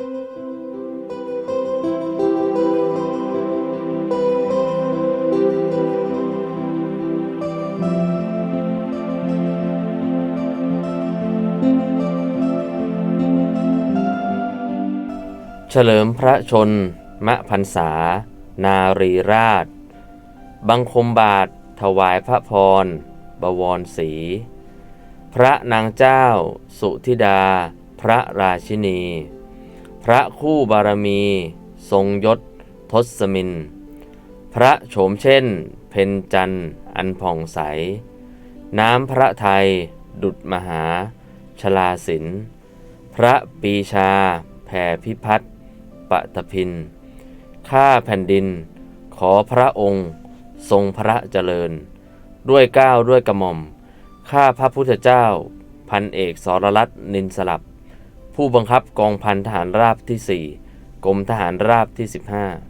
เฉลิมพระชน มะพรรษา นารีราช บังคมบาท ถวายพระพร บวรสีพระนางเจ้า สุธิดา พระราชินี พระคู่บารมี ทรงยศทศมิน พระโฉมเช่น เพนจันอันผ่องใส น้ำพระไทย ดุจมหา ชลาศิลพระปีชา แผ่พิพัฒน์ปตพิน ข้าแผ่นดิน ขอพระองค์ ทรงพระเจริญ ด้วยก้าวด้วยกระหม่อม ข้าพระพุทธเจ้า พันเอกสรรัตน์นินสลับ ผู้บังคับกองพันทหารราบที่ 4 กรมทหารราบที่ 15